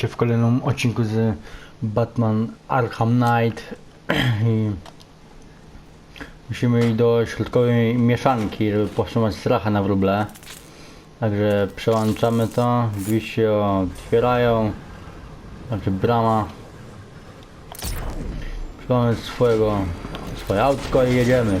Witajcie w kolejnym odcinku z Batman Arkham Knight i musimy iść do środkowej mieszanki, żeby powstrzymać stracha na wróble. Także przełączamy to, drzwi się otwierają, znaczy brama. Przypomnę swojego, swoje autko i jedziemy.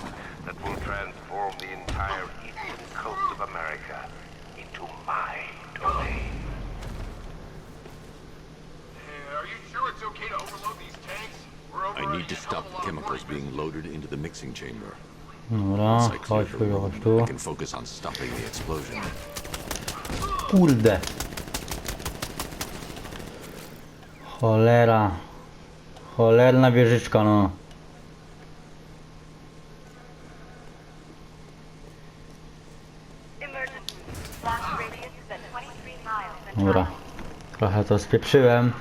to stop the chemicals being loaded into the mixing chamber. Dobra, chodź tu, chodź tu. I can focus on stopping the explosion. Kurde. Cholera. Cholerna wieżyczka, no. Emergency. Blast radius is at 23 miles and Dobra. Trochę to spieprzyłem,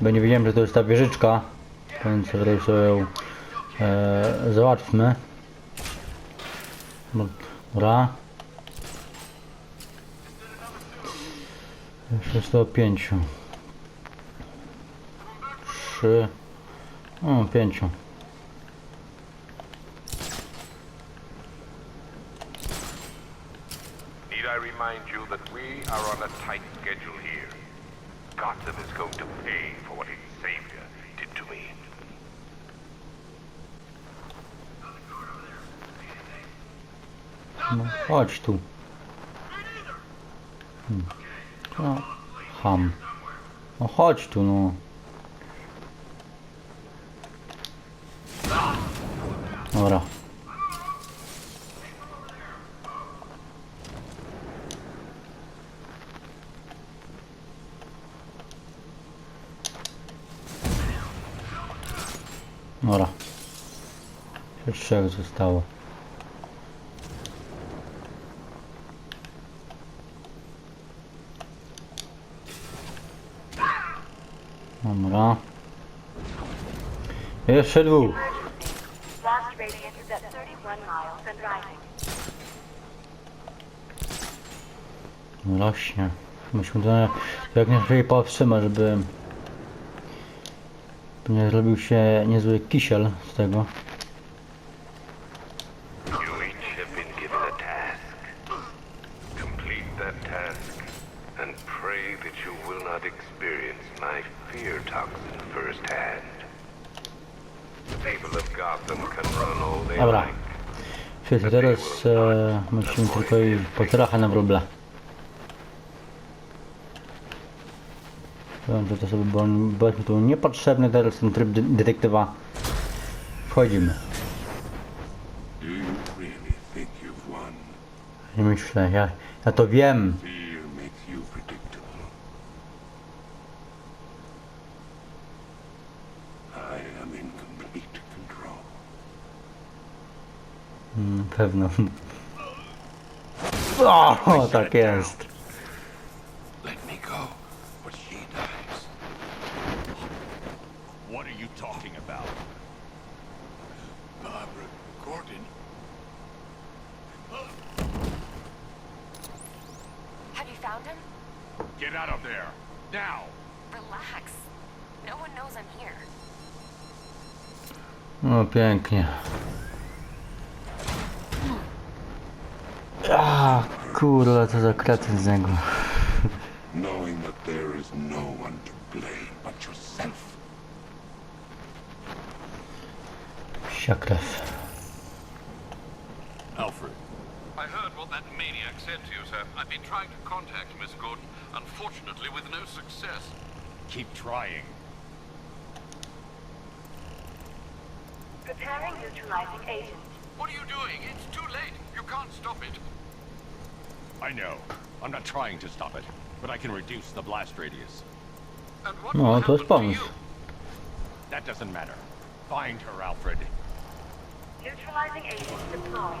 bo nie wiedziałem, że to jest ta wieżyczka. Więc sobie e, załatwmy. Dobra. Jeszcze 105. 3. O, 5. Need I remind you that we are on a tight schedule here? Gotham is going to pay for what its savior did to me. No, chodź tu. Hmm. No, ham. No chodź tu, no. Dobra. Dobra. Jeszcze trzech zostało. 31 miles and rising. Rośnie. Musimy to jak najszybciej powstrzymać, żeby nie zrobił się niezły kisiel z tego. Teraz e, musimy tylko i potracha na wróble. Włączę to sobie, bo on bo tu niepotrzebny teraz ten tryb de detektywa. Wchodzimy. Nie myślę, ja, ja to wiem. O, tak jest. Let me go, or she dies. What are you talking about? Barbara Gordon, Have you found him? Get out of there! Now! Relax. No one knows I'm here. No pięknie. A, kurde, to za kretyn z niego. knowing that there is no one to blame but yourself. Psia krew. Alfred. I heard what that maniac said to you, sir. I've been trying to contact Miss Gordon, unfortunately with no success. Keep trying. Preparing neutralizing agent. What are you doing? It's too late. You can't stop it. I know. I'm not trying to stop it, but I can reduce the blast radius. And what No, will to happen to you? That doesn't matter. Find her, Alfred. Neutralizing agent deployed.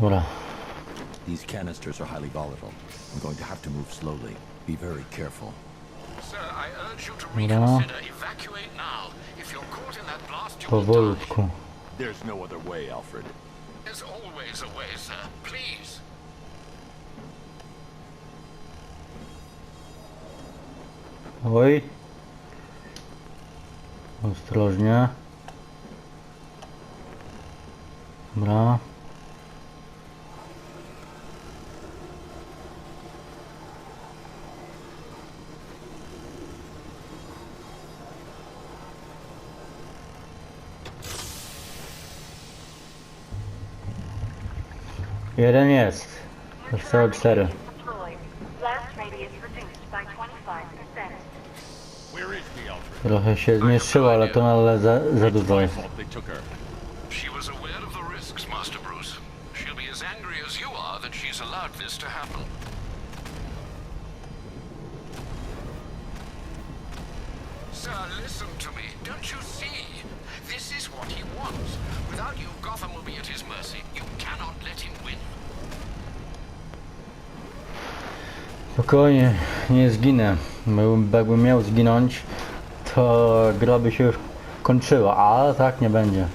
Dobra. These canisters are highly volatile. I'm going to have to move slowly. Be very careful. Sir, I urge you to Dobra. reconsider. Evacuate now. If you're caught in that blast, you will die. There's no other way, Alfred. There's always a way, sir. Please. Oj. Ostrożnie. Dobra. Jeden jest. Zostało cztery. Deployed. Blast radius reduced by 25%. Where is she, Alfred? Trochę się zmniejszyło, ale to nadal za, za dużo jest. Spokojnie, nie zginę. Jakbym miał zginąć, to gra by się już kończyła, ale tak nie będzie.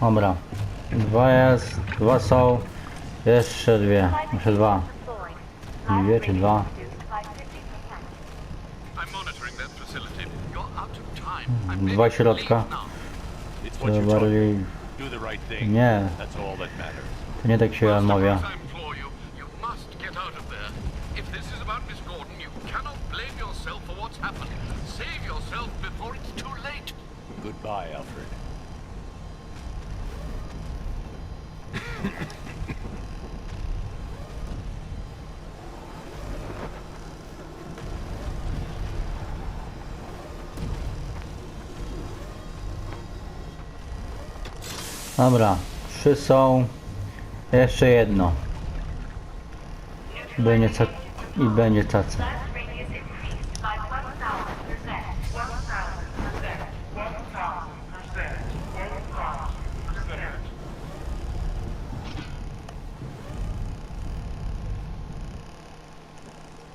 Dobra. Dwa jest, dwa są. Jeszcze dwie. Jeszcze dwa. Dwie czy dwa? reduced by 50%. I'm monitoring that facility. You're out of time. I'm Dwa środka. bardziej... Nie, to nie tak się late. Goodbye, Alfred. Dobra, trzy są. Jeszcze jedno. Będzie ca... i będzie tacy. Blast radius increased by 1,000%. 1,000%. 1,000%.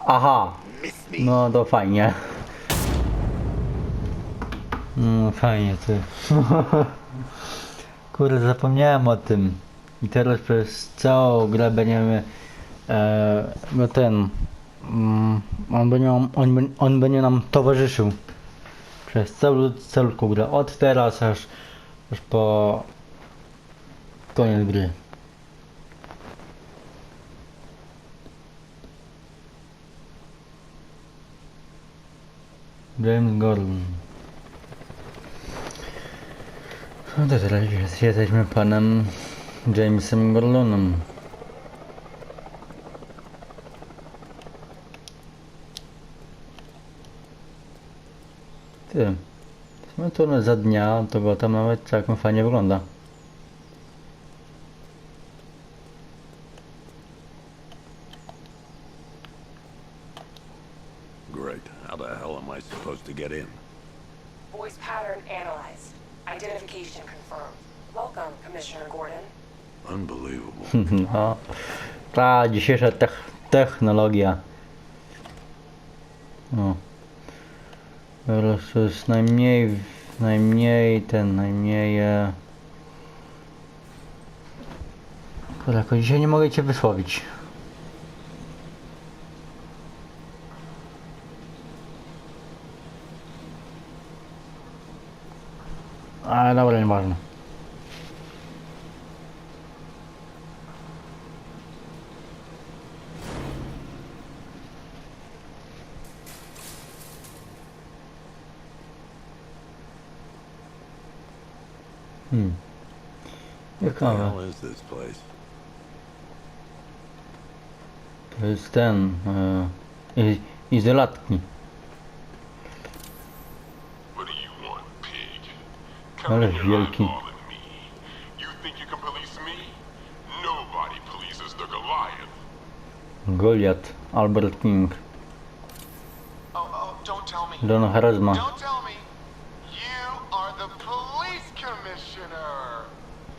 Aha! No to fajnie. No fajnie ty. Kurde, zapomniałem o tym. I teraz przez całą grę będziemy... E, no ten... Mm, on, będzie, on, on, będzie nam towarzyszył. Przez całą, całą grę. Od teraz aż, aż po... Koniec gry. James Gordon. No to teraz jest- jesteśmy panem Jamesem Gordonem. Ty. W sumie to za dnia to go tam nawet całkiem fajnie wygląda. No. Ta dzisiejsza tech technologia. No. Teraz to jest najmniej, najmniej ten, najmniej... E... Kurde, jakoś dzisiaj nie mogę cię wysłowić. Ale dobra, nieważne. Hmm. What the Ciekawe. hell is this place? To jest ten... E, i- izolatni. What do you want, pig? Come Ale here, wielki. eyeballing me. You think you can police me? Nobody polices the Goliath. Goliat, Albert King, Oh, oh, don't tell me. Don Charisma. Don't tell me. You are the police commissioner.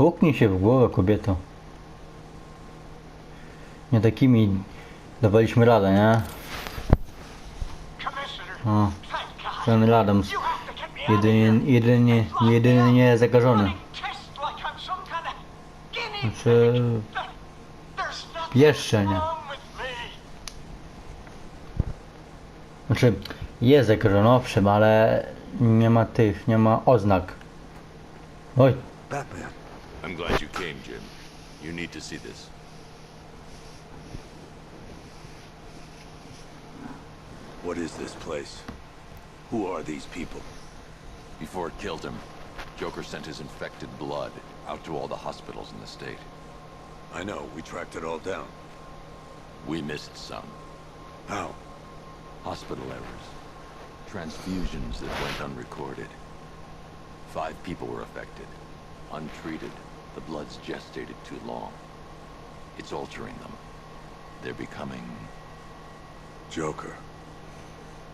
Puknij się w głowę, kobieto. Nie takimi dawaliśmy radę, nie? O, God. ten Adams. Jedynie, jedynie, jedynie zakażony. Kind of guinea Znaczy, jeszcze nie. Znaczy, jest zakażony, owszem, ale nie ma tych, nie ma oznak. Oj. I'm glad you came, Jim. You need to see this. What is this place? Who are these people? Before it killed him, Joker sent his infected blood out to all the hospitals in the state. I know, we tracked it all down. We missed some. How? Hospital errors. Transfusions that went unrecorded. Five people were affected. Untreated, the blood's gestated too long. It's altering them. They're becoming... Joker.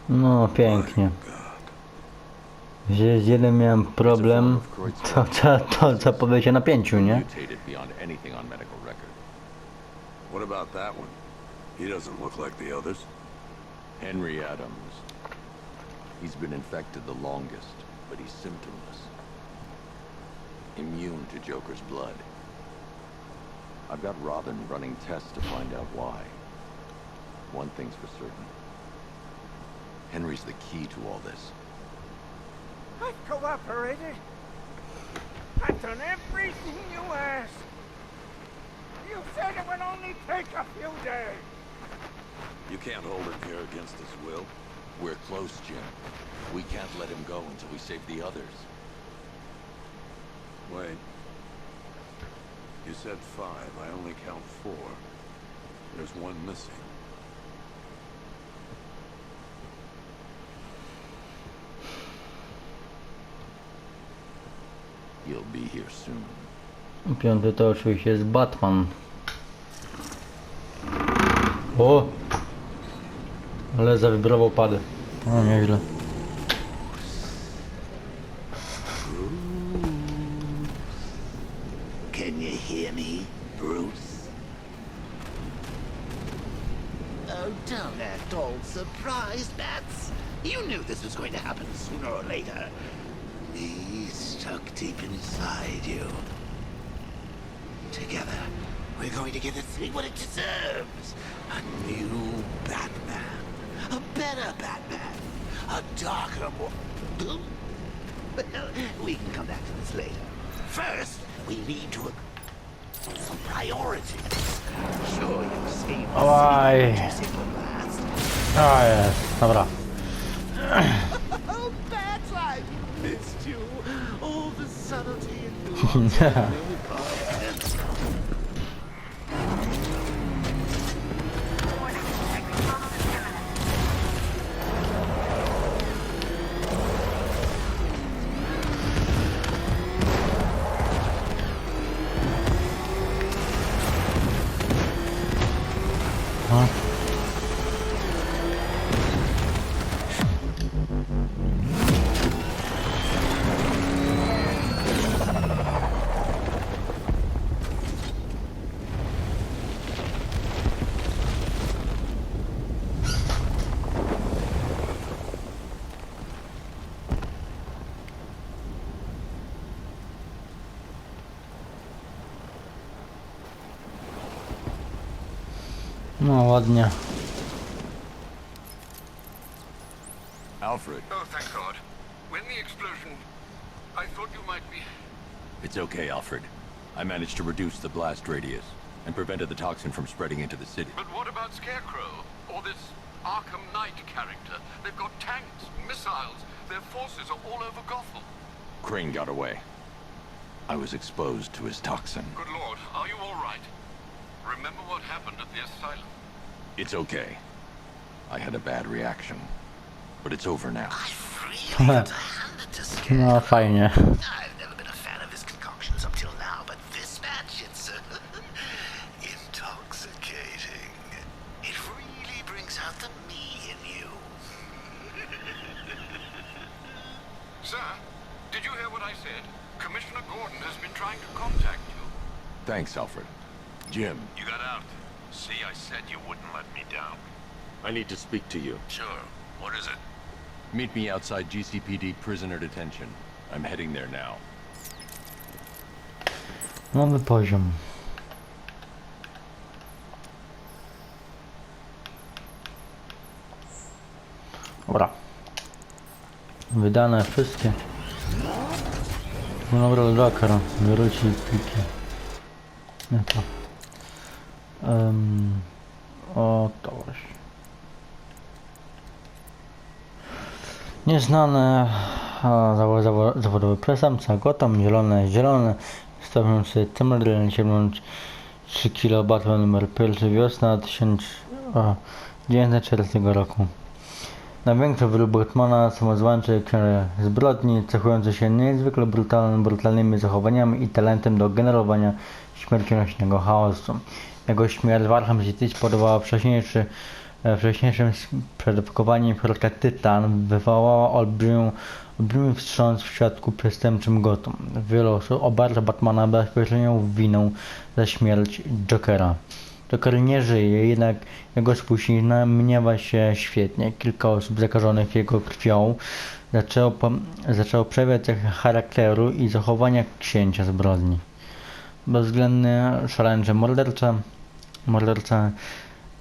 no pięknie. Że z jednym miałem problem, to trzeba to zapowie się na pięciu, nie? mutated beyond anything on medical record. What about that one? He doesn't look like the others. Henry Adams. He's been infected the longest, but he's symptomless. Immune to Joker's blood. I've got Robin running tests to find out why. One thing's for certain. Henry's the key to all this. I've cooperated. I've done everything you asked. You said it would only take a few days. You can't hold him here against his will. We're close, Jim. We can't let him go until we save the others. Wait. You said five. I only count four. There's one missing. You'll be here soon. Piąty to oczywiście jest Batman. O! Ale zawibrował pady. O, nieźle. first, we need to some priorities. Sure, you've seen Oj. A jest, oh, oh Bad life. Missed you. All the subtlety and No ładnie. Alfred, Oh, thank God. When the explosion... I thought you might be. It's okay, Alfred. I managed to reduce the blast radius and prevented the toxin from spreading into the city. But what about Scarecrow? Or this Arkham Knight character? They've got tanks, missiles. Their forces are all over Gotham. Crane got away. I was exposed to his toxin. Good lord, are you all right? Remember what happened at the asylum? It's okay. I had a bad reaction. But it's over now. I've really got to hand it to Scarecrow. No fajnie. I've never been a fan of his concoctions up till now, but this match, it's uh, intoxicating. It really brings out the me in you. Sir, did you hear what I said? Commissioner Gordon has been trying to contact you. Thanks, Alfred. Jim, You got out. See, I said you wouldn't let me down. I need to speak to you. Sure. What is it? Meet me outside GCPD prisoner detention. I'm heading there now. Nowy poziom. Dobra. Wydane wszystkie. No dobra, Joker, wróci pliki. Nie to. Um, o, to właśnie. Nieznane a, zawo- zawo- zawodowy przestępca, Gotham, zielone, zielone, stawiający Timberlane, 3 kilo, Batman numer 1, wiosna 1940 roku. Największy wyrób Batmana, samozwańczy zbrodni, cechujący się niezwykle brutalnym, brutalnymi zachowaniami i talentem do generowania śmiercionośnego chaosu. Jego śmierć w Arkham City spodobała wcześniejszy, e, wcześniejszym s- przedawkowaniem środka Tytan wywołała olbrzymią, olbrzymi wstrząs w świadku przestępczym Gotham. Wiele osób obarcza Batmana bezpośrednią winą za śmierć Jokera. Joker nie żyje, jednak jego spuścizna mniewa się świetnie. Kilka osób zakażonych jego krwią zaczęło, zaczęło przejawiać charakteru i zachowania księcia zbrodni. Bezwzględny, szaleńczy morderca, morderca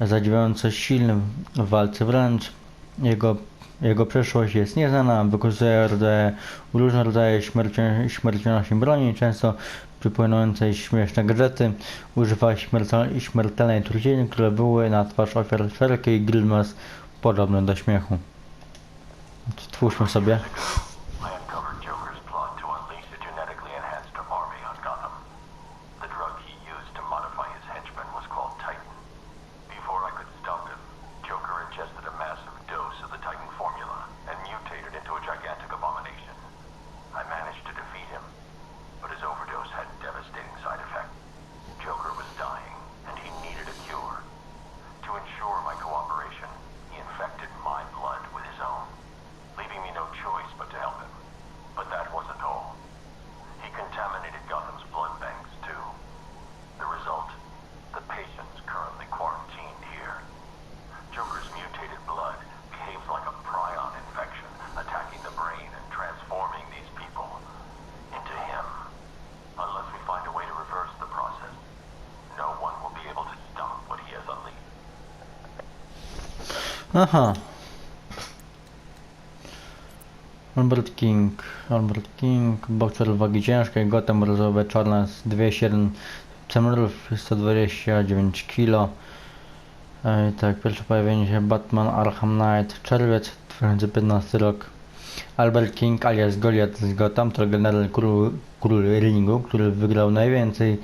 zadziwiająco silny w walce wręcz. Jego, jego przeszłość jest nieznana, wykorzystuje rodzaje, różne rodzaje śmierci- śmiercionośnej broni, często przypominającej śmieszne gadżety. Używa śmiertel- śmiertelnej trucizny, które były na twarz ofiar wszelkiej grymas podobne do śmiechu. Twórzmy sobie. Aha. Albert King. Albert King. Bokser wagi ciężkiej. Gotham rozowe czarna z 2,7 cm 129 kg. Tak, pierwsze pojawienie się Batman Arkham Knight. Czerwiec 2015 rok. Albert King alias Goliath z Gotham to generalny król, król ringu, który wygrał najwięcej,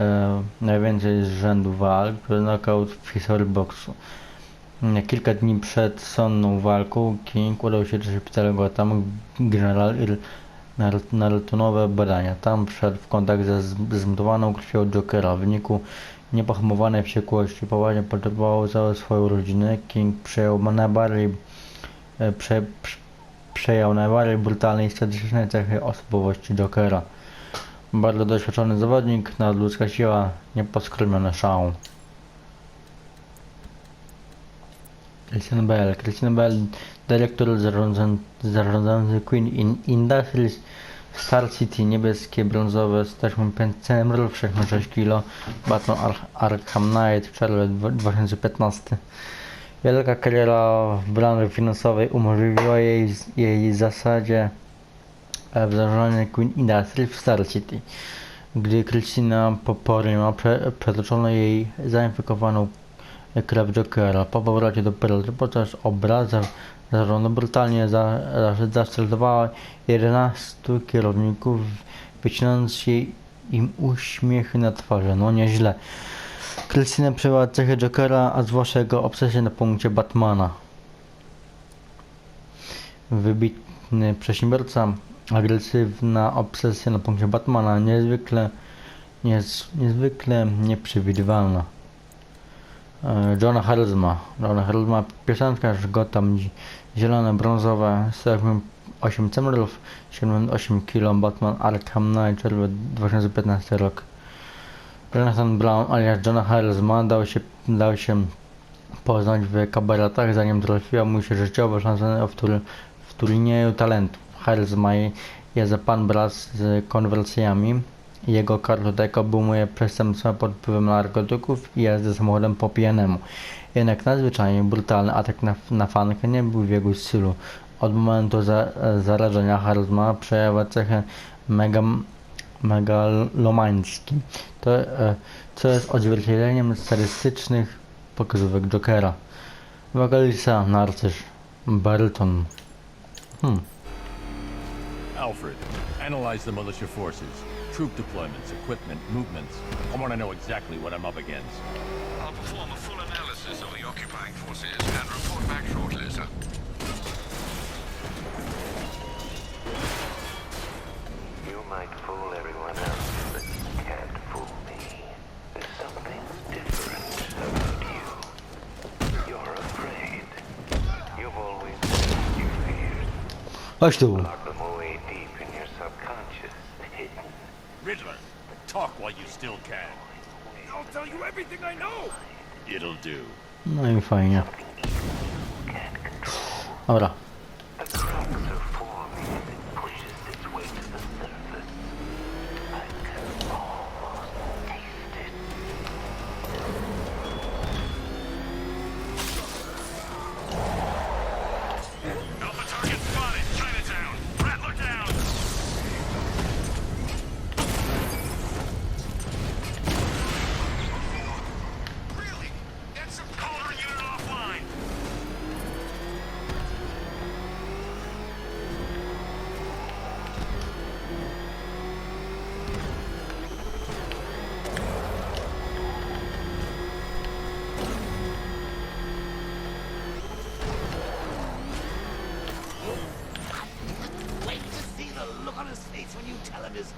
e, najwięcej z rzędu walk, knockout w historii boksu. Kilka dni przed sonną walką King udał się do szpitala Gotham i na, rutynowe badania. Tam wszedł w kontakt ze zmutowaną krwią Jokera. W wyniku niepohamowanej wściekłości poważnie potrzebował całą swoją rodzinę. King przejął najbardziej e, prze, prze, przejął najbardziej brutalne i statystyczne cechy osobowości Jokera. Bardzo doświadczony zawodnik, nadludzka siła, nieposkromiony szału. Christian Bell. Christian Bell, dyrektor zarządzający, Queen in Industries Star City, niebieskie, brązowe, z taśmą 5 cm, 6 kg, Batman Ar Arkham Knight, czerwiec dwa- 2015. Wielka kariera w branży finansowej umożliwiła jej, jej zasadzie e, w zarządzanie Queen Industries w Star City. Gdy Christina Popory prze, przetoczono jej zainfekowaną krew Jokera. Po powrocie do Pearl podczas obrad za- zarządu brutalnie za, za, zaszczytowała 11 kierowników, wycinając im uśmiechy na twarzy. No nieźle. Christina przyjęła cechy Jokera, a zwłaszcza jego obsesję na punkcie Batmana. Wybitny przedsiębiorca, agresywna obsesja na punkcie Batmana, niezwykle, niez, niezwykle nieprzewidywalna. E, Johna Harzma. Johna Harzma, piosenkarz Gotham, zi- zielone, brązowe, 8 Cemerów, 78 kg, Batman Arkham Knight, czerwiec 2015 rok. Jonathan Brown alias Johna Harzma dał się, dał się poznać w kabaretach, zanim trafiła mu się życiowa szansa w, tur, w turnieju talentu. Harzma jest pan wraz z konwersjami. Jego kartoteka obejmuje przestępstwa pod wpływem narkotyków i jazdę samochodem po pijanemu. Jednak nadzwyczajnie brutalny atak na, na fankę nie był w jego stylu. Od momentu za, zarażenia Harzma przejęła cechę mega, megalomański, to, e, co jest odzwierciedleniem statystycznych pokazówek Jokera. Wokalista, narcyz, baryton. Hmm. Alfred, analyze the militia forces, troop deployments, equipment, movements. I want to know exactly what I'm up against. I'll perform a full analysis of the occupying forces and report back shortly, sir. You might fool everyone else, but you can't fool me. There's something different about you. You're afraid. You've always said you feared. Chodź tu. Lock them away deep in your subconscious, hidden. Riddler, talk while you still can. I'll tell you everything I know. It'll do. No i fajnie. Dobra.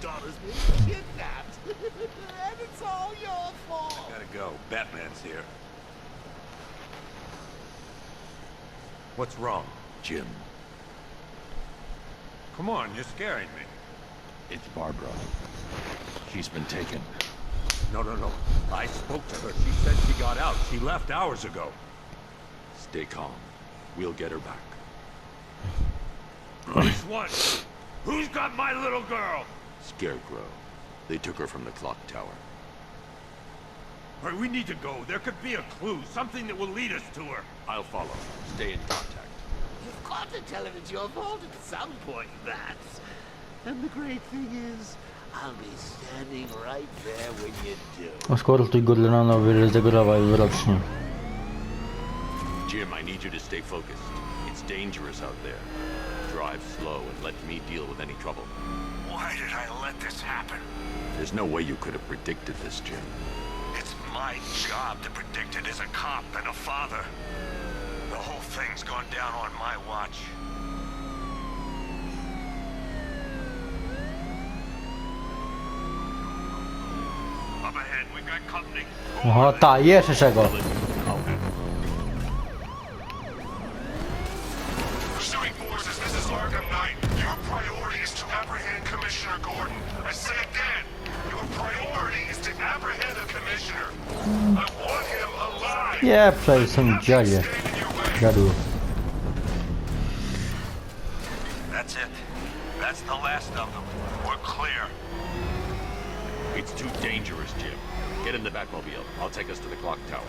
Daughter's been kidnapped. and it's all your fault. I Gotta go. Batman's here. What's wrong? Jim, Come on, you're scaring me. It's Barbara. She's been taken. No, no, no. I spoke to her. She said she got out. She left hours ago. stay calm. We'll get her back. Which one? Who's got my little girl? Scarecrow. They took her from the clock tower. All right, we need to go. There could be a clue, something that will lead us to her. I'll follow. Stay in contact. You've got to tell him it's your fault at some point, Bats. And the great thing is, I'll be standing right there when you do. Oskortuj go dla nowy rozegrywaj wyrocznie. Jim, I need you to stay focused. It's dangerous out there. Drive slow and let me deal with any trouble. Why did I let this happen? There's no way you could have predicted this, Jim. It's my job to predict it as a cop and a father. The whole thing's gone down on my watch. Up ahead, we've got company. Oho, ta, jeszcze czego? Alive. play some są dziadzie. Stand in your way. Dziadu. That's it. That's the last of them. We're clear. It's too dangerous, Jim. Get in the Batmobile. I'll take us to the clock tower.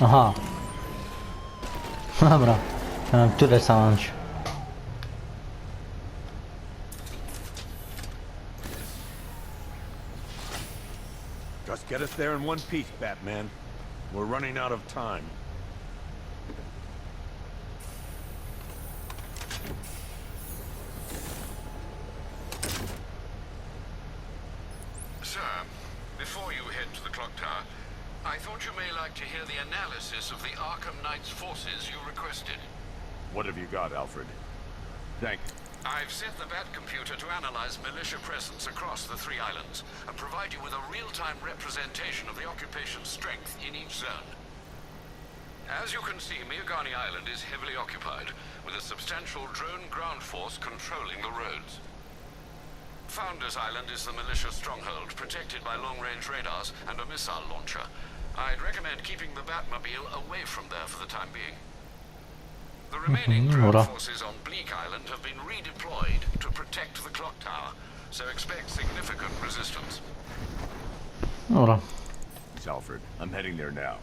Aha. Dobra. E, Które stanąć? Just get us there in one piece, Batman. We're running out of time. Sir, before you head to the clock tower, I thought you may like to hear the analysis of the Arkham Knight's forces you requested. What have you got, Alfred? Thank I've set the Bat computer to analyze militia presence across the three islands and provide you with a real-time representation of the occupation's strength in each zone. As you can see, Miagani Island is heavily occupied, with a substantial drone ground force controlling the roads. Founders Island is the militia stronghold, protected by long-range radars and a missile launcher. I'd recommend keeping the Batmobile away from there for the time being. The remaining ground dobra. forces on Bleak Island have been redeployed to protect the clock tower, so expect significant resistance. Dobra. It's Alfred. I'm heading there now.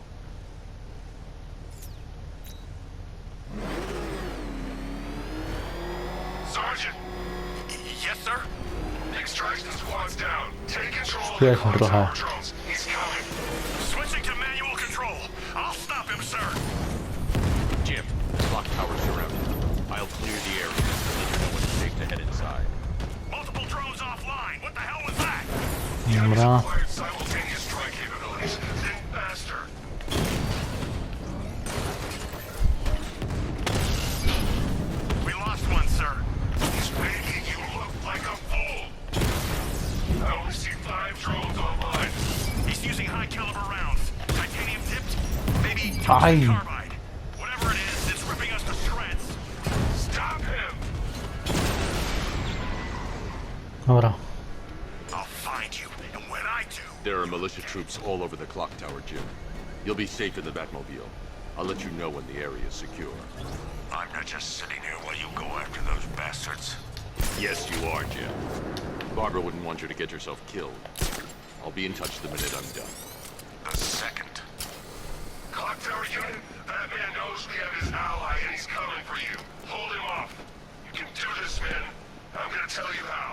Sergeant! Yes, sir? Extraction squad's down. Take control of the clock tower drones. He's coming. Switching to manual control. I'll stop him, sir. Jim, clock tower surrounded. I'll clear the area. Let you know when it's safe to head inside. Multiple drones offline. What the hell was that? Dobra. Acquired Dobra. I'll find you, and when I do, There are militia troops all over the clock tower, Jim. You'll be safe in the Batmobile. I'll let you know when the area is secure. I'm not just sitting here while you go after those bastards. Yes, you are, Jim. Barbara wouldn't want you to get yourself killed. I'll be in touch the minute I'm done. The second. Clock tower unit, Batman knows we have his ally and he's coming for you. Hold him off. You can do this, man. I'm gonna tell you how.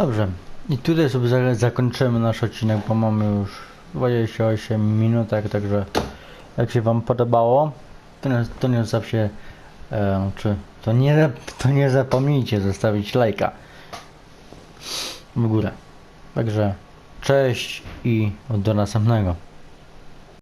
Dobrze. I tutaj sobie za- zakończymy nasz odcinek, bo mamy już 28 minutek, także jak się wam podobało, to nie, to nie zawsze e, czy to nie, to nie zapomnijcie zostawić lajka w górę. Także cześć i do następnego.